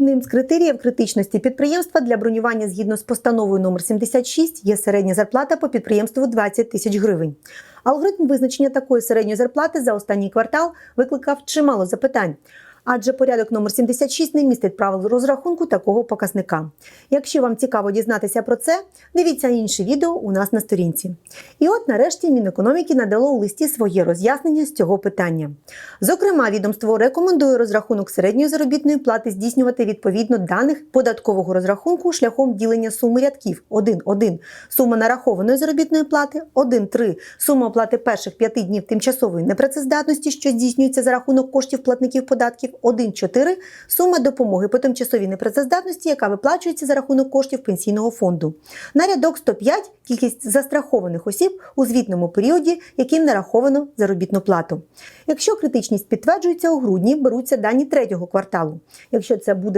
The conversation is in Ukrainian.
Одним з критеріїв критичності підприємства для бронювання згідно з постановою номер 76 є середня зарплата по підприємству 20 тисяч гривень. Алгоритм визначення такої середньої зарплати за останній квартал викликав чимало запитань. Адже порядок номер 76 не містить правил розрахунку такого показника. Якщо вам цікаво дізнатися про це, дивіться інше відео у нас на сторінці. І от нарешті Мінекономіки надало у листі своє роз'яснення з цього питання. Зокрема, відомство рекомендує розрахунок середньої заробітної плати здійснювати відповідно даних податкового розрахунку шляхом ділення суми рядків 1.1 сума нарахованої заробітної плати, 1.3 сума оплати перших п'яти днів тимчасової непрацездатності, що здійснюється за рахунок коштів платників податків, 1.4 сума допомоги по тимчасовій непрацездатності, яка виплачується за рахунок коштів пенсійного фонду. На рядок 105 кількість застрахованих осіб у звітному періоді, яким нараховано заробітну плату. Якщо критичність підтверджується у грудні, беруться дані третього кварталу. Якщо це буде